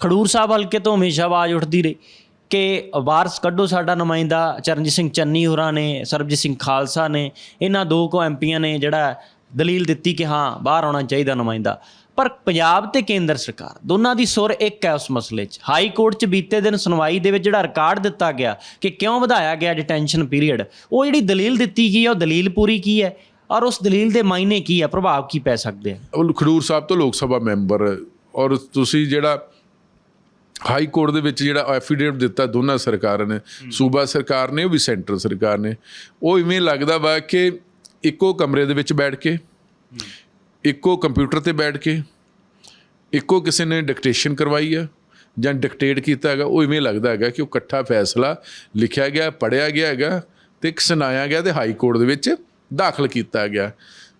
ਖਡੂਰ ਸਾਹਿਬ ਹਲਕੇ ਤੋਂ ਹਮੇਸ਼ਾ ਆਵਾਜ਼ ਉੱਠਦੀ ਰਹੀ ਕਿ ਵਾਰਸ ਕੱਢੋ ਸਾਡਾ ਨੁਮਾਇੰਦਾ ਚਰਨਜੀਤ ਸਿੰਘ ਚੰਨੀ ਹੋਰਾਂ ਨੇ, ਸਰਬਜੀਤ ਸਿੰਘ ਖਾਲਸਾ ਨੇ, ਇਹਨਾਂ ਦੋ ਕੋ ਐਮਪੀਆਂ ਨੇ ਜਿਹੜਾ ਦਲੀਲ ਦਿੱਤੀ ਕਿ ਹਾਂ, ਬਾਹਰ ਆਉਣਾ ਚਾਹੀਦਾ ਨੁਮਾਇੰਦਾ। ਪਰ ਪੰਜਾਬ ਤੇ ਕੇਂਦਰ ਸਰਕਾਰ ਦੋਨਾਂ ਦੀ ਸੁਰ ਇੱਕ ਹੈ ਉਸ ਮਸਲੇ 'ਚ। ਹਾਈ ਕੋਰਟ 'ਚ ਬੀਤੇ ਦਿਨ ਸੁਣਵਾਈ ਦੇ ਵਿੱਚ ਜਿਹੜਾ ਰਿਕਾਰਡ ਦਿੱਤਾ ਗਿਆ ਕਿ ਕਿਉਂ ਵਧਾਇਆ ਗਿਆ ਡਿਟੈਂਸ਼ਨ ਪੀਰੀਅਡ, ਉਹ ਜਿਹੜੀ ਦਲੀਲ ਦਿੱਤੀ ਗਈ ਹੈ, ਉਹ ਦਲੀਲ ਪੂਰੀ ਕੀ ਹੈ ਔਰ ਉਸ ਦਲੀਲ ਦੇ ਮਾਇਨੇ ਕੀ ਹੈ, ਪ੍ਰਭਾਵ ਕੀ ਪੈ ਸਕਦੇ ਆ ਉਹ ਖਡੂਰ ਸਾਹਿਬ ਤੋਂ ਲੋਕ ਸਭਾ ਮੈਂਬਰ ਔਰ ਤੁਸੀਂ ਜਿਹੜਾ ਹਾਈ ਕੋਰਟ ਦੇ ਵਿੱਚ ਜਿਹੜਾ ਐਫੀਡੇਵਿਟ ਦਿੱਤਾ ਦੋਨਾਂ ਸਰਕਾਰਾਂ ਨੇ ਸੂਬਾ ਸਰਕਾਰ ਨੇ ਉਹ ਵੀ ਸੈਂਟਰ ਸਰਕਾਰ ਨੇ। ਉਹ ਇਵੇਂ ਲੱਗਦਾ ਵਾ ਕਿ ਇੱਕੋ ਕਮਰੇ ਦੇ ਵਿੱਚ ਬੈਠ ਕੇ ਇੱਕੋ ਕੰਪਿਊਟਰ ਤੇ ਬੈਠ ਕੇ ਇੱਕੋ ਕਿਸੇ ਨੇ ਡਿਕਟੇਸ਼ਨ ਕਰਵਾਈ ਆ ਜਾਂ ਡਿਕਟੇਟ ਕੀਤਾ ਹੈਗਾ ਉਹ ਇਵੇਂ ਲੱਗਦਾ ਹੈਗਾ ਕਿ ਉਹ ਇਕੱਠਾ ਫੈਸਲਾ ਲਿਖਿਆ ਗਿਆ ਪੜਿਆ ਗਿਆ ਹੈਗਾ ਤੇ ਇੱਕ ਸੁਣਾਇਆ ਗਿਆ ਤੇ ਹਾਈ ਕੋਰਟ ਦੇ ਵਿੱਚ ਦਾਖਲ ਕੀਤਾ ਗਿਆ।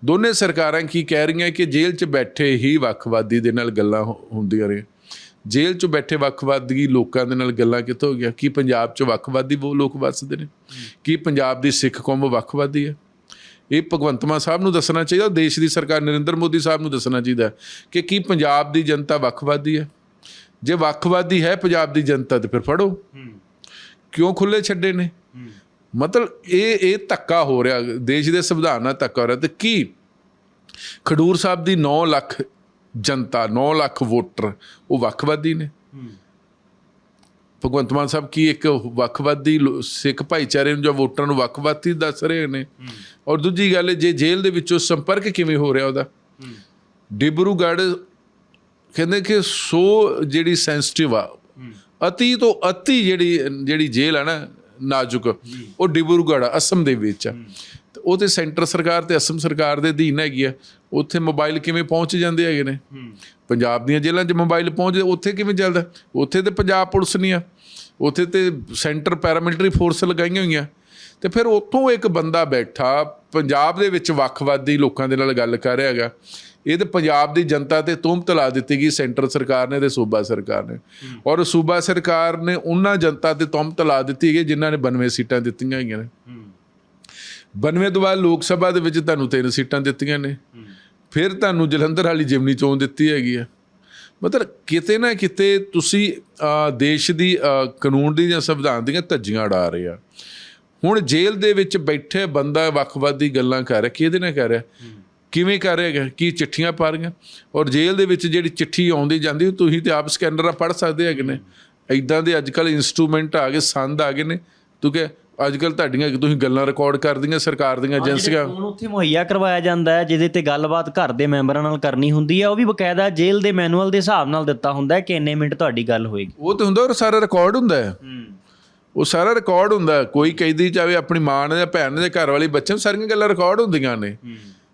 ਦੋਨੇ ਸਰਕਾਰਾਂ ਕੀ ਕਹਿ ਰਹੀਆਂ ਕਿ ਜੇਲ੍ਹ 'ਚ ਬੈਠੇ ਹੀ ਵੱਖਵਾਦੀ ਦੇ ਨਾਲ ਗੱਲਾਂ ਹੁੰਦੀਆਂ ਨੇ ਜੇਲ੍ਹ 'ਚ ਬੈਠੇ ਵੱਖਵਾਦੀ ਲੋਕਾਂ ਦੇ ਨਾਲ ਗੱਲਾਂ ਕਿੱਥੋਂ ਹੋ ਗਿਆ ਕੀ ਪੰਜਾਬ 'ਚ ਵੱਖਵਾਦੀ ਉਹ ਲੋਕ ਵੱਸਦੇ ਨੇ? ਕੀ ਪੰਜਾਬ ਦੀ ਸਿੱਖ ਕੌਮ ਵੱਖਵਾਦੀ ਹੈ? ਇਹ ਭਗਵੰਤ ਮਾਨ ਸਾਹਿਬ ਨੂੰ ਦੱਸਣਾ ਚਾਹੀਦਾ ਦੇਸ਼ ਦੀ ਸਰਕਾਰ ਨਰਿੰਦਰ ਮੋਦੀ ਸਾਹਿਬ ਨੂੰ ਦੱਸਣਾ ਚਾਹੀਦਾ ਕਿ ਕੀ ਪੰਜਾਬ ਦੀ ਜਨਤਾ ਵੱਖਵਾਦੀ ਹੈ? ਜੇ ਵੱਖਵਾਦੀ ਹੈ ਪੰਜਾਬ ਦੀ ਜਨਤਾ ਤੇ ਫਿਰ ਫੜੋ। ਕਿਉਂ ਖੁੱਲੇ ਛੱਡੇ ਨੇ? ਮਤਲਬ ਇਹ ਇਹ ਧੱਕਾ ਹੋ ਰਿਹਾ ਦੇਸ਼ ਦੇ ਸੰਵਿਧਾਨ ਨਾਲ ਧੱਕਾ ਹੋ ਰਿਹਾ ਤੇ ਕੀ ਖਡੂਰ ਸਾਹਿਬ ਦੀ 9 ਲੱਖ ਜਨਤਾ 9 ਲੱਖ ਵੋਟਰ ਉਹ ਵੱਖਵਾਦੀ ਨੇ। ਭਗਵੰਤ ਮਾਨ ਸਾਹਿਬ ਕੀ ਇੱਕ ਵੱਖਵਾਦੀ ਸਿੱਖ ਭਾਈਚਾਰੇ ਨੂੰ ਜਾਂ ਵੋਟਰਾਂ ਨੂੰ ਵੱਖਵਾਦੀ ਦੱਸ ਰਹੇ ਨੇ? ਔਰ ਦੂਜੀ ਗੱਲ ਜੇ ਜੇਲ੍ਹ ਦੇ ਵਿੱਚੋਂ ਸੰਪਰਕ ਕਿਵੇਂ ਹੋ ਰਿਹਾ ਉਹਦਾ? ਡਿਬਰੂਗੜ੍ਹ ਕਹਿੰਦੇ ਕਿ ਸੋ ਜਿਹੜੀ ਸੈਂਸਿਟਿਵ ਆ ਅਤੀ ਤੋਂ ਅਤੀ ਜਿਹੜੀ ਜਿਹੜੀ ਜੇਲ੍ਹ ਆ ਨਾ ਨਾਜ਼ੁਕ ਉਹ ਡਿਬਰੂਗੜ੍ਹ ਆ, ਅਸਮ ਦੇ ਵਿੱਚ ਆ। ਉਹ ਤੇ ਸੈਂਟਰ ਸਰਕਾਰ ਤੇ ਅਸਮ ਸਰਕਾਰ ਦੇ ਅਧੀਨ ਹੈਗੀ ਆ ਉੱਥੇ ਮੋਬਾਈਲ ਕਿਵੇਂ ਪਹੁੰਚ ਜਾਂਦੇ ਹੈਗੇ ਨੇ? ਪੰਜਾਬ ਦੀਆਂ ਜੇਲ੍ਹਾਂ 'ਚ ਮੋਬਾਈਲ ਪਹੁੰਚਦੇ ਉੱਥੇ ਕਿਵੇਂ ਚੱਲਦਾ? ਉੱਥੇ ਤੇ ਪੰਜਾਬ ਪੁਲਿਸ ਨਹੀਂ ਆ। ਉੱਥੇ ਤੇ ਸੈਂਟਰ ਪੈਰਾਮਿਲਟਰੀ ਫੋਰਸ ਲਗਾਈਆਂ ਹੋਈਆਂ। ਤੇ ਫਿਰ ਉੱਥੋਂ ਇੱਕ ਬੰਦਾ ਬੈਠਾ ਪੰਜਾਬ ਦੇ ਵਿੱਚ ਵੱਖਵਾਦੀ ਲੋਕਾਂ ਦੇ ਨਾਲ ਗੱਲ ਕਰ ਰਿਹਾ ਹੈਗਾ। ਇਹ ਤੇ ਪੰਜਾਬ ਦੀ ਜਨਤਾ ਤੇ ਤੁਹਮਤ ਲਾ ਦਿੱਤੀ ਗਈ ਸੈਂਟਰ ਸਰਕਾਰ ਨੇ ਤੇ ਸੂਬਾ ਸਰਕਾਰ ਨੇ। ਔਰ ਸੂਬਾ ਸਰਕਾਰ ਨੇ ਉਹਨਾਂ ਜਨਤਾ ਤੇ ਤੁਹਮਤ ਲਾ ਦਿੱਤੀ ਗਈ ਜਿਨ੍ਹਾਂ ਨੇ 92 ਸੀਟਾਂ ਦਿੱਤੀਆਂ ਹੋਈਆਂ ਨੇ। 92 ਤੋਂ ਬਾਅਦ ਲੋਕ ਸਭਾ ਦੇ ਵਿੱਚ ਤੁਹਾਨੂੰ ਤਿੰਨ ਸੀਟਾਂ ਦਿੱਤੀਆਂ ਨੇ। ਫਿਰ ਤੁਹਾਨੂੰ ਜਲੰਧਰ ਵਾਲੀ ਜਿਮਨੀ ਚੋਣ ਦਿੱਤੀ ਹੈਗੀ ਆ। ਮਤਲਬ ਕਿਤੇ ਨਾ ਕਿਤੇ ਤੁਸੀਂ ਦੇਸ਼ ਦੀ ਕਾਨੂੰਨ ਦੀ ਜਾਂ ਸੰਵਿਧਾਨ ਦੀਆਂ ਧੱਜੀਆਂ ਉਡਾ ਰਹੇ ਆ। ਹੁਣ ਜੇਲ੍ਹ ਦੇ ਵਿੱਚ ਬੈਠੇ ਬੰਦਾ ਵੱਖਵਾਦੀ ਗੱਲਾਂ ਕਰ ਰਿਹਾ, ਕਿਹਦੇ ਨਾਲ ਕਰ ਰਿਹਾ? ਕਿਵੇਂ ਕਰ ਰਿਹਾ ਕੀ ਚਿੱਠੀਆਂ ਪਾ ਰਹੀਆਂ? ਔਰ ਜੇਲ੍ਹ ਦੇ ਵਿੱਚ ਜਿਹੜੀ ਚਿੱਠੀ ਆਉਂਦੀ ਜਾਂਦੀ, ਤੁਸੀਂ ਤੇ ਆਪ ਸਕੈਨਰ ਆ ਪੜ ਸਕਦੇ ਹੈਗੇ ਨੇ। ਐਦਾਂ ਦੇ ਅੱਜ ਕੱਲ ਇਨਸਟਰੂਮੈਂਟ ਆ ਗਏ, ਸੰਦ ਆ ਗਏ ਨੇ। ਤੂੰ ਕਿ ਅੱਜ ਕੱਲ ਤੁਹਾਡੀਆਂ ਤੁਸੀਂ ਗੱਲਾਂ ਰਿਕਾਰਡ ਕਰਦੀਆਂ ਸਰਕਾਰ ਦੀਆਂ ਏਜੰਸੀਆਂ ਫੋਨ ਉੱਥੇ ਮੁਹੱਈਆ ਕਰਵਾਇਆ ਜਾਂਦਾ ਹੈ ਜਿਹਦੇ ਤੇ ਗੱਲਬਾਤ ਘਰ ਦੇ ਮੈਂਬਰਾਂ ਨਾਲ ਕਰਨੀ ਹੁੰਦੀ ਹੈ ਉਹ ਵੀ ਬਕਾਇਦਾ ਜੇਲ੍ਹ ਦੇ ਮੈਨੂਅਲ ਦੇ ਹਿਸਾਬ ਨਾਲ ਦਿੱਤਾ ਹੁੰਦਾ ਹੈ ਕਿ ਇੰਨੇ ਮਿੰਟ ਤੁਹਾਡੀ ਗੱਲ ਹੋਏਗੀ। ਉਹ ਤੇ ਹੁੰਦਾ ਔਰ ਸਾਰਾ ਰਿਕਾਰਡ ਹੁੰਦਾ ਹੈ। ਉਹ ਸਾਰਾ ਰਿਕਾਰਡ ਹੁੰਦਾ। ਕੋਈ ਕੈਦੀ ਚਾਵੇ ਆਪਣੀ ਮਾਂ ਨੇ ਜਾਂ ਭੈਣ ਨੇ ਜਾਂ ਘਰ ਵਾਲੀ ਬੱਚੇ ਨੂੰ ਸਾਰੀਆਂ ਗੱਲਾਂ ਰਿਕਾਰਡ ਹੁੰਦੀਆਂ ਨੇ।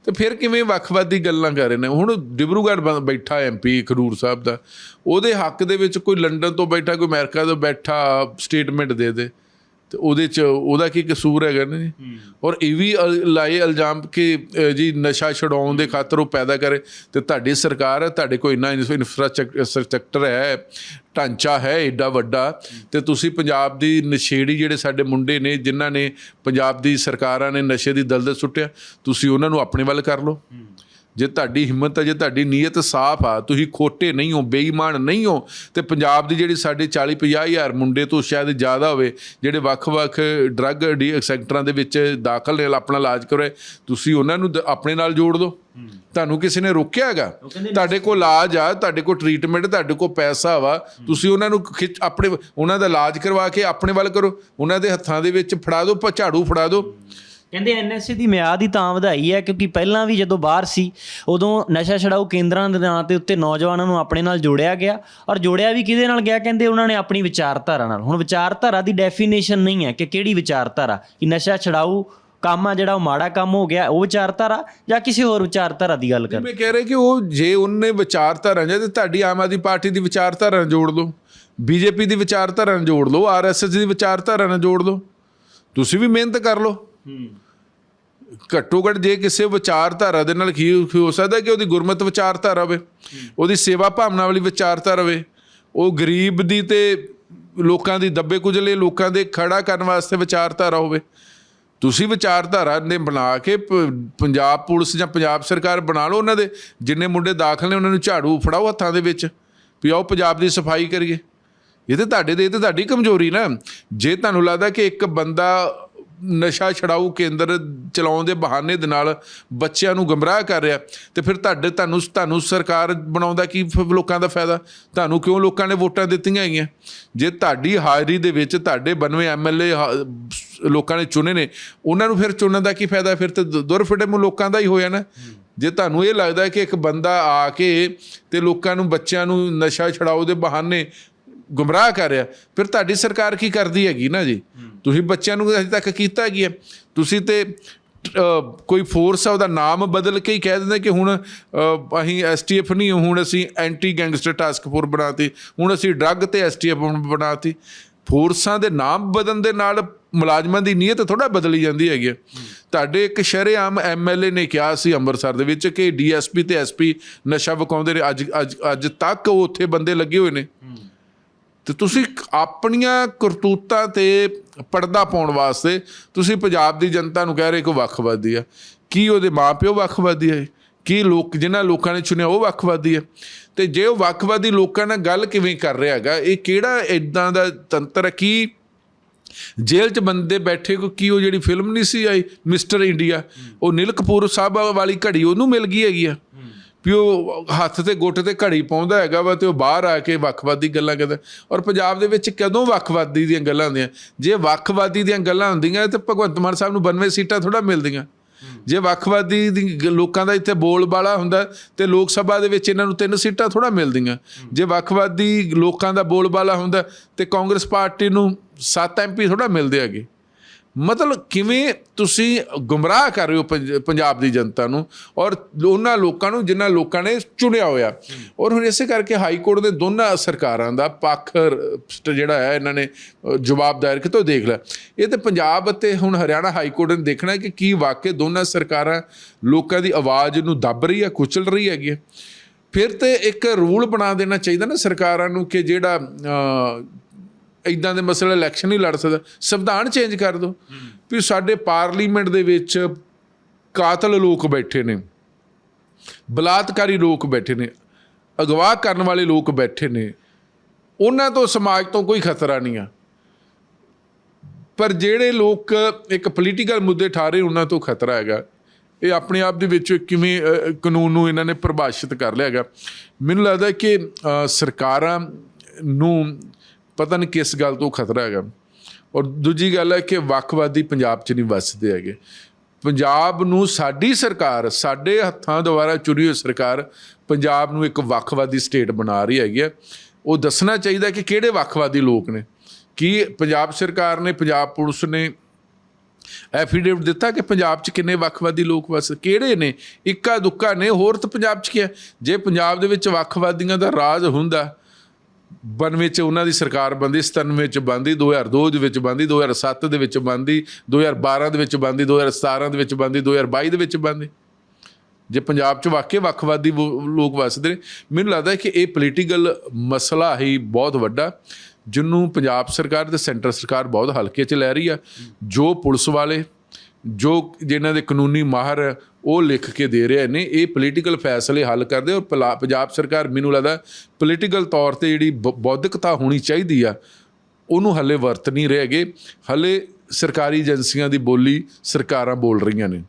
ਤੇ ਫਿਰ ਕਿਵੇਂ ਵੱਖਵਾਦੀ ਗੱਲਾਂ ਕਰ ਰਹੇ ਨੇ? ਹੁਣ ਡਿਬਰੂਗੜ੍ਹ ਬੈਠਾ ਐਮਪੀ ਖਡੂਰ ਸਾਹਿਬ ਦਾ। ਉਹਦੇ ਹੱਕ ਦੇ ਵਿੱਚ ਕੋਈ ਲੰਡਨ ਤੋਂ ਬੈਠਾ ਕੋਈ ਅਮਰੀਕਾ ਤੋਂ ਬੈਠਾ ਸਟੇਟਮੈਂਟ ਦੇ ਦੇ। ਤੇ ਉਹਦੇ ਚ ਉਹਦਾ ਕੀ ਕਸੂਰ ਹੈਗਾ ਨੇ ਔਰ ਇਹ ਵੀ ਲਾਏ ਇਲਜ਼ਾਮ ਕਿ ਜੀ ਨਸ਼ਾ ਛਡਾਉਣ ਦੇ ਖਾਤਰ ਉਹ ਪੈਦਾ ਕਰੇ। ਤੇ ਤੁਹਾਡੀ ਸਰਕਾਰ ਹੈ ਤੁਹਾਡੇ ਕੋਲ ਇੰਨਾ ਇਨਫਰਾਸਟ੍ਰਕਚਰ ਹੈ ਢਾਂਚਾ ਹੈ ਏਡਾ ਵੱਡਾ ਤੇ ਤੁਸੀਂ ਪੰਜਾਬ ਦੀ ਨਸ਼ੇੜੀ ਜਿਹੜੇ ਸਾਡੇ ਮੁੰਡੇ ਨੇ ਜਿਨ੍ਹਾਂ ਨੇ ਪੰਜਾਬ ਦੀ ਸਰਕਾਰਾਂ ਨੇ ਨਸ਼ੇ ਦੀ ਦਲਦਲ ਸੁੱਟਿਆ ਤੁਸੀਂ ਉਹਨਾਂ ਨੂੰ ਆਪਣੇ ਵੱਲ ਕਰ ਲਓ। ਜੇ ਤੁਹਾਡੀ ਹਿੰਮਤ ਹੈ ਜੇ ਤੁਹਾਡੀ ਨੀਅਤ ਸਾਫ਼ ਆ ਤੁਸੀਂ ਖੋਟੇ ਨਹੀਂ ਹੋ ਬੇਈਮਾਨ ਨਹੀਂ ਹੋ ਤੇ ਪੰਜਾਬ ਦੀ ਜਿਹੜੀ ਸਾਡੇ 40 50 ਹਜ਼ਾਰ ਮੁੰਡੇ ਤੋਂ ਸ਼ਾਇਦ ਜ਼ਿਆਦਾ ਹੋਵੇ ਜਿਹੜੇ ਵੱਖ-ਵੱਖ ਡਰੱਗ ਸੈਕਟਰਾਂ ਦੇ ਵਿੱਚ ਦਾਖਲ ਨੇ ਆਪਣਾ ਇਲਾਜ ਕਰੇ ਤੁਸੀਂ ਉਹਨਾਂ ਨੂੰ ਆਪਣੇ ਨਾਲ ਜੋੜ ਦਿਓ। ਤੁਹਾਨੂੰ ਕਿਸੇ ਨੇ ਰੋਕਿਆ ਹੈਗਾ? ਤੁਹਾਡੇ ਕੋਲ ਇਲਾਜ ਆ ਤੁਹਾਡੇ ਕੋਲ ਟ੍ਰੀਟਮੈਂਟ ਤੁਹਾਡੇ ਕੋਲ ਪੈਸਾ ਵਾ ਤੁਸੀਂ ਉਹਨਾਂ ਨੂੰ ਖਿੱਚ ਆਪਣੇ ਉਹਨਾਂ ਦਾ ਇਲਾਜ ਕਰਵਾ ਕੇ ਆਪਣੇ ਵੱਲ ਕਰੋ ਉਹਨਾਂ ਦੇ ਹੱਥਾਂ ਦੇ ਵਿੱਚ ਫੜਾ ਦਿਓ ਝਾੜੂ ਫੜਾ ਦਿਓ। ਕਹਿੰਦੇ ਐਨਐਸਏ ਦੀ ਮਿਆਦ ਹੀ ਤਾਂ ਵਧਾਈ ਹੈ ਕਿਉਂਕਿ ਪਹਿਲਾਂ ਵੀ ਜਦੋਂ ਬਾਹਰ ਸੀ ਉਦੋਂ ਨਸ਼ਾ ਛਡਾਊ ਕੇਂਦਰਾਂ ਦੇ ਨਾਂ ਤੇ ਉੱਤੇ ਨੌਜਵਾਨਾਂ ਨੂੰ ਆਪਣੇ ਨਾਲ ਜੋੜਿਆ ਗਿਆ ਔਰ ਜੋੜਿਆ ਵੀ ਕਿਹਦੇ ਨਾਲ ਗਿਆ? ਕਹਿੰਦੇ ਉਹਨਾਂ ਨੇ ਆਪਣੀ ਵਿਚਾਰਧਾਰਾ ਨਾਲ। ਹੁਣ ਵਿਚਾਰਧਾਰਾ ਦੀ ਡੈਫੀਨੇਸ਼ਨ ਨਹੀਂ ਹੈ ਕਿ ਕਿਹੜੀ ਵਿਚਾਰਧਾਰਾ ਕਿ ਨਸ਼ਾ ਛਡਾਊ ਕੰਮ ਆ ਜਿਹੜਾ ਉਹ ਮਾੜਾ ਕੰਮ ਹੋ ਗਿਆ ਉਹ ਵਿਚਾਰਧਾਰਾ ਜਾਂ ਕਿਸੇ ਹੋਰ ਵਿਚਾਰਧਾਰਾ ਦੀ ਗੱਲ ਕਰ ਮੈਂ ਕਹਿ ਰਿਹਾ ਕਿ ਉਹ ਜੇ ਉਹਨੇ ਵਿਚਾਰਧਾਰਾ ਜਾਂ ਤੇ ਤੁਹਾਡੀ ਆਮ ਆਦਮੀ ਪਾਰਟੀ ਦੀ ਵਿਚਾਰਧਾਰਾ ਨਾਲ ਜੋੜ ਲਓ ਬੀਜੇਪੀ ਦੀ ਵਿਚਾਰਧਾਰਾ ਨਾਲ ਜੋੜ ਲਓ ਆਰਐਸਐਸ ਦੀ ਵਿਚਾਰਧਾਰਾ ਨਾਲ ਜੋੜ ਲਓ ਤੁਸੀਂ ਵੀ ਮਿਹਨਤ ਕਰ ਲਓ। ਘੱਟੋ ਘੱਟ ਜੇ ਕਿਸੇ ਵਿਚਾਰਧਾਰਾ ਦੇ ਨਾਲ ਕੀ ਹੋ ਸਕਦਾ ਕਿ ਉਹਦੀ ਗੁਰਮਤ ਵਿਚਾਰਧਾਰਾ ਹੋਵੇ ਉਹਦੀ ਸੇਵਾ ਭਾਵਨਾ ਵਾਲੀ ਵਿਚਾਰਧਾਰਾ ਹੋਵੇ ਉਹ ਗਰੀਬ ਦੀ ਤੇ ਲੋਕਾਂ ਦੀ ਦੱਬੇ ਕੁਝਲੇ ਲੋਕਾਂ ਦੇ ਖੜਾ ਕਰਨ ਵਾਸਤੇ ਵਿਚਾਰਧਾਰਾ ਹੋਵੇ। ਤੁਸੀਂ ਵਿਚਾਰਧਾਰਾ ਨੇ ਬਣਾ ਕੇ ਪ- ਪੰਜਾਬ ਪੁਲਿਸ ਜਾਂ ਪੰਜਾਬ ਸਰਕਾਰ ਬਣਾ ਲਓ ਉਹਨਾਂ ਦੇ, ਜਿੰਨੇ ਮੁੰਡੇ ਦਾਖਲ ਨੇ ਉਹਨਾਂ ਨੂੰ ਝਾੜੂ ਫੜਾਓ ਹੱਥਾਂ ਦੇ ਵਿੱਚ, ਵੀ ਆਓ ਪੰਜਾਬ ਦੀ ਸਫ਼ਾਈ ਕਰੀਏ। ਇਹ ਤੇ ਤੁਹਾਡੇ ਦੇ ਇਹ ਤੇ ਤੁਹਾਡੀ ਕਮਜ਼ੋਰੀ ਨਾ। ਜੇ ਤੁਹਾਨੂੰ ਲੱਗਦਾ ਕਿ ਇੱਕ ਬੰਦਾ ਨਸ਼ਾ ਛਡਾਊ ਕੇਂਦਰ ਚਲਾਉਣ ਦੇ ਬਹਾਨੇ ਦੇ ਨਾਲ ਬੱਚਿਆਂ ਨੂੰ ਗਮਰਾਹ ਕਰ ਰਿਹਾ। ਤੇ ਫਿਰ ਤੁਹਾਡੇ, ਤੁਹਾਨੂੰ ਤੁਹਾਨੂੰ ਸਰਕਾਰ ਬਣਾਉਂਦਾ ਕੀ ਫ- ਲੋਕਾਂ ਦਾ ਫਾਇਦਾ? ਤੁਹਾਨੂੰ ਕਿਉਂ ਲੋਕਾਂ ਨੇ ਵੋਟਾਂ ਦਿੱਤੀਆਂ ਹੈਗੀਆਂ ਜੇ ਤੁਹਾਡੀ ਹਾਜ਼ਰੀ ਦੇ ਵਿੱਚ ਤੁਹਾਡੇ 92 ਐਮਐਲਏ ਲੋਕਾਂ ਨੇ ਚੁਣੇ ਨੇ, ਉਹਨਾਂ ਨੂੰ ਫਿਰ ਚੁਣਨ ਦਾ ਕੀ ਫਾਇਦਾ? ਫਿਰ ਤੇ ਦੁ- ਦੁਰਫਿਟਮ ਲੋਕਾਂ ਦਾ ਹੀ ਹੋਇਆ ਨਾ। ਜੇ ਤੁਹਾਨੂੰ ਇਹ ਲੱਗਦਾ ਕਿ ਇੱਕ ਬੰਦਾ ਆ ਕੇ ਤੇ ਲੋਕਾਂ ਨੂੰ, ਬੱਚਿਆਂ ਨੂੰ ਨਸ਼ਾ ਛਡਾਓ ਦੇ ਬਹਾਨੇ ਗੁੰਮਰਾਹ ਕਰ ਰਿਹਾ, ਫਿਰ ਤੁਹਾਡੀ ਸਰਕਾਰ ਕੀ ਕਰਦੀ ਹੈਗੀ ਨਾ ਜੀ? ਤੁਸੀਂ ਬੱਚਿਆਂ ਨੂੰ ਅਜੇ ਤੱਕ ਕੀਤਾ ਕੀ ਹੈ? ਤੁਸੀਂ ਤੇ ਕੋਈ ਫੋਰਸ ਆ ਉਹਦਾ ਨਾਮ ਬਦਲ ਕੇ ਹੀ ਕਹਿ ਦਿੰਦੇ ਕਿ ਹੁਣ ਅ, ਅਸੀਂ ਐਸਟੀਐਫ ਨਹੀਂ ਹੁਣ ਅਸੀਂ ਐਂਟੀ ਗੈਂਗਸਟਰ ਟਾਸਕ ਫੋਰਸ ਬਣਾਤੀ ਹੁਣ ਅਸੀਂ ਡਰੱਗ ਤੇ ਐਸਟੀਐਫ ਬਣਾਤੀ। ਫੋਰਸਾਂ ਦੇ ਨਾਮ ਬਦਲਣ ਦੇ ਨਾਲ ਮੁਲਾਜ਼ਮਾਂ ਦੀ ਨੀਅਤ ਥੋੜਾ ਬਦਲੀ ਜਾਂਦੀ ਹੈਗੀ ਹੈ। ਤੁਹਾਡੇ ਇੱਕ ਸ਼ਰੇਆਮ ਐਮਐਲਏ ਨੇ ਕਿਹਾ ਸੀ ਅੰਮ੍ਰਿਤਸਰ ਦੇ ਵਿੱਚ ਕਿ ਡੀਐਸਪੀ ਤੇ ਐਸਪੀ ਨਸ਼ਾ ਵਿਕਾਉਂਦੇ ਨੇ ਅੱਜ ਅੱਜ ਅੱਜ ਤੱਕ ਉਹ ਉੱਥੇ ਬੰਦੇ ਲੱਗੇ ਹੋਏ ਨੇ। ਤੇ ਤੁਸੀਂ ਆਪਣੀਆਂ ਕਰਤੂਤਾਂ ਤੇ ਪਰਦਾ ਪਾਉਣ ਵਾਸਤੇ ਤੁਸੀਂ ਪੰਜਾਬ ਦੀ ਜਨਤਾ ਨੂੰ ਕਹਿ ਰਹੇ ਕਿ ਵੱਖਵਾਦੀ ਆ। ਕੀ ਉਹਦੇ ਮਾਪਿਓ ਵੱਖਵਾਦੀ ਹੈ ਕੀ ਲੋਕ, ਜਿਨ੍ਹਾਂ ਲੋਕਾਂ ਨੇ ਚੁਣਿਆ ਉਹ ਵੱਖਵਾਦੀ ਆ? ਤੇ ਜੇ ਉਹ ਵੱਖਵਾਦੀ ਲੋਕਾਂ ਨਾਲ ਗੱਲ ਕਿਵੇਂ ਕਰ ਰਿਹਾ ਹੈਗਾ, ਇਹ ਕਿਹੜਾ ਇਦਾਂ ਦਾ ਤੰਤਰ ਕੀ ਜੇਲ੍ਹ 'ਚ ਬੰਦੇ ਬੈਠੇ ਕੋ ਕੀ ਉਹ ਜਿਹੜੀ ਫਿਲਮ ਨਹੀਂ ਸੀ ਆਈ, ਮਿਸਟਰ ਇੰਡੀਆ? ਉਹ ਨੀਲ ਕਪੂਰ ਸਾਹਿਬ ਵਾਲੀ ਘੜੀ ਉਹਨੂੰ ਮਿਲ ਗਈ ਹੈਗੀ ਆ। ਵੀ ਉਹ ਹੱਥ ਤੇ ਗੁੱਟ ਤੇ ਘੜੀ ਪਾਉਂਦਾ ਹੈਗਾ ਵਾ ਤੇ ਉਹ ਬਾਹਰ ਆ ਕੇ ਵੱਖਵਾਦੀ ਗੱਲਾਂ ਕਰਦਾ। ਔਰ ਪੰਜਾਬ ਦੇ ਵਿੱਚ ਕਦੋਂ ਵੱਖਵਾਦੀ ਦੀਆਂ ਗੱਲਾਂ ਹੁੰਦੀਆਂ? ਜੇ ਵੱਖਵਾਦੀ ਦੀਆਂ ਗੱਲਾਂ ਹੁੰਦੀਆਂ ਤੇ ਭਗਵੰਤ ਮਾਨ ਸਾਹਿਬ ਨੂੰ 92 ਸੀਟਾਂ ਥੋੜਾ ਮਿਲਦੀਆਂ। ਜੇ ਵੱਖਵਾਦੀ ਦੀ ਲੋਕਾਂ ਦਾ ਇੱਥੇ ਬੋਲ ਬਾਲਾ ਹੁੰਦਾ ਤੇ ਲੋਕ ਸਭਾ ਦੇ ਵਿੱਚ ਇਹਨਾਂ ਨੂੰ ਤਿੰਨ ਸੀਟਾਂ ਥੋੜਾ ਮਿਲਦੀਆਂ। ਜੇ ਵੱਖਵਾਦੀ ਲੋਕਾਂ ਦਾ ਬੋਲ ਬਾਲਾ ਹੁੰਦਾ ਤੇ ਕਾਂਗਰਸ ਪਾਰਟੀ ਨੂੰ 7 ਐਮਪੀ ਥੋੜਾ ਮਿਲਦੇ ਹੈਗੇ। ਮਤਲਬ ਕਿਵੇਂ ਤੁਸੀਂ ਗੁੰਮਰਾਹ ਕਰ ਰਹੇ ਹੋ ਪੰਜਾਬ ਦੀ ਜਨਤਾ ਨੂੰ ਔਰ ਉਹਨਾਂ ਲੋਕਾਂ ਨੂੰ ਜਿਨ੍ਹਾਂ ਲੋਕਾਂ ਨੇ ਚੁਣਿਆ ਹੋਇਆ। ਔਰ ਹੁਣ ਇਸੇ ਕਰਕੇ ਹਾਈ ਕੋਰਟ ਦੇ ਦੋਨਾਂ ਸਰਕਾਰਾਂ ਦਾ ਪੱਖ ਜਿਹੜਾ ਹੈ ਇਹਨਾਂ ਨੇ ਅ, ਜਵਾਬ ਦਾਇਰ ਕੀਤਾ ਦੇਖ ਲਿਆ। ਇਹ ਤੇ ਪੰਜਾਬ ਅਤੇ ਹੁਣ ਹਰਿਆਣਾ ਹਾਈ ਕੋਰਟ ਨੇ ਦੇਖਣਾ ਕਿ ਕੀ ਵਾਕਿਆ ਦੋਨਾਂ ਸਰਕਾਰਾਂ ਲੋਕਾਂ ਦੀ ਆਵਾਜ਼ ਨੂੰ ਦੱਬ ਰਹੀ ਹੈ ਕੁਚਲ ਰਹੀ ਹੈਗੀ ਹੈ। ਫਿਰ ਤੇ ਇੱਕ ਰੂਲ ਬਣਾ ਦੇਣਾ ਚਾਹੀਦਾ ਨਾ ਸਰਕਾਰਾਂ ਨੂੰ ਕਿ ਜਿਹੜਾ ਇਦਾਂ ਦੇ ਮਸਲੇ ਇਲੈਕਸ਼ਨ ਨਹੀਂ ਲੜ ਸਕਦਾ। ਸੰਵਿਧਾਨ ਚੇਂਜ ਕਰ ਦਿਓ। ਵੀ ਸਾਡੇ ਪਾਰਲੀਮੈਂਟ ਦੇ ਵਿੱਚ ਕਾਤਲ ਲੋਕ ਬੈਠੇ ਨੇ। ਬਲਾਤਕਾਰੀ ਲੋਕ ਬੈਠੇ ਨੇ। ਅਗਵਾ ਕਰਨ ਵਾਲੇ ਲੋਕ ਬੈਠੇ ਨੇ। ਉਹਨਾਂ ਤੋਂ ਸਮਾਜ ਤੋਂ ਕੋਈ ਖਤਰਾ ਨਹੀਂ ਆ। ਪਰ ਜਿਹੜੇ ਲੋਕ ਇੱਕ ਪੋਲੀਟੀਕਲ ਮੁੱਦੇ ਠਾਰੇ, ਉਹਨਾਂ ਤੋਂ ਖਤਰਾ ਹੈਗਾ। ਇਹ ਆਪਣੇ ਆਪ ਦੇ ਵਿੱਚ ਕਿਵੇਂ ਕਾਨੂੰਨ ਨੂੰ ਇਹਨਾਂ ਨੇ ਪਰਿਭਾਸ਼ਿਤ ਕਰ ਲਿਆ ਹੈਗਾ। ਮੈਨੂੰ ਲੱਗਦਾ ਕਿ ਸਰਕਾਰਾਂ ਨੂੰ ਪਤਾ ਨਹੀਂ ਕਿਸ ਗੱਲ ਤੋਂ ਖਤਰਾ ਹੈਗਾ। ਔਰ ਦੂਜੀ ਗੱਲ ਹੈ ਕਿ ਵੱਖਵਾਦੀ ਪੰਜਾਬ 'ਚ ਨਹੀਂ ਵੱਸਦੇ ਹੈਗੇ। ਪੰਜਾਬ ਨੂੰ ਸਾਡੀ ਸਰਕਾਰ, ਸਾਡੇ ਹੱਥਾਂ ਦੁਆਰਾ ਚੁਣੀ ਹੋਈ ਸਰਕਾਰ ਪੰਜਾਬ ਨੂੰ ਇੱਕ ਵੱਖਵਾਦੀ ਸਟੇਟ ਬਣਾ ਰਹੀ ਹੈਗੀ ਹੈ। ਉਹ ਦੱਸਣਾ ਚਾਹੀਦਾ ਕਿ ਕਿਹੜੇ ਵੱਖਵਾਦੀ ਲੋਕ ਨੇ? ਕੀ ਪੰਜਾਬ ਸਰਕਾਰ ਨੇ, ਪੰਜਾਬ ਪੁਲਿਸ ਨੇ ਐਫੀਡੇਵਿਟ ਦਿੱਤਾ ਕਿ ਪੰਜਾਬ 'ਚ ਕਿੰਨੇ ਵੱਖਵਾਦੀ ਲੋਕ ਵਸ, ਕਿਹੜੇ ਨੇ? ਇੱਕਾ ਦੁੱਕਾ ਨੇ, ਹੋਰ ਤਾਂ ਪੰਜਾਬ 'ਚ ਕੀ ਹੈ? ਜੇ ਪੰਜਾਬ ਦੇ ਵਿੱਚ ਵੱਖਵਾਦੀਆਂ ਦਾ ਰਾਜ ਹੁੰਦਾ 92 ਚ ਉਹਨਾਂ ਦੀ ਸਰਕਾਰ ਬੰਦੀ 97 ਚ ਬੰਦੀ 2002 ਦੇ ਵਿੱਚ ਬੰਦੀ 2007 ਦੇ ਵਿੱਚ ਬੰਦੀ 2012 ਦੇ ਵਿੱਚ ਬੰਦੀ 2017 ਦੇ ਵਿੱਚ ਬੰਦੀ 2022 ਦੇ ਵਿੱਚ ਬੰਦੀ ਜੇ ਪੰਜਾਬ 'ਚ ਵਾਕਈ ਵੱਖਵਾਦੀ ਵੋ- ਲੋਕ ਵਸਦੇ ਨੇ, ਮੈਨੂੰ ਲੱਗਦਾ ਕਿ ਇਹ ਪੋਲੀਟੀਕਲ ਮਸਲਾ ਹੀ ਬਹੁਤ ਵੱਡਾ ਜਿਹਨੂੰ ਪੰਜਾਬ ਸਰਕਾਰ ਤੇ ਸੈਂਟਰ ਸਰਕਾਰ ਬਹੁਤ ਹਲਕੇ 'ਚ ਲੈ ਰਹੀ ਆ। ਜੋ ਪੁਲਿਸ ਵਾਲੇ ਜੋ ਜਿਹਨਾਂ ਦੇ ਕਾਨੂੰਨੀ ਮਾਹਰ ਉਹ ਲਿਖ ਕੇ ਦੇ ਰਹੇ ਨੇ, ਇਹ ਪੋਲੀਟੀਕਲ ਫੈਸਲੇ ਹੱਲ ਕਰਦੇ ਔਰ ਪਲਾ- ਪੰਜਾਬ ਸਰਕਾਰ ਮੈਨੂੰ ਲੱਗਦਾ ਪੋਲੀਟੀਕਲ ਤੌਰ ਤੇ ਜਿਹੜੀ ਬ- ਬੌਧਿਕਤਾ ਹੋਣੀ ਚਾਹੀਦੀ ਆ, ਉਹਨੂੰ ਹੱਲੇ ਵਰਤ ਨਹੀਂ ਰਹੇਗੇ ਹੱਲੇ ਸਰਕਾਰੀ ਏਜੰਸੀਆਂ ਦੀ ਬੋਲੀ ਸਰਕਾਰਾਂ ਬੋਲ ਰਹੀਆਂ ਨੇ।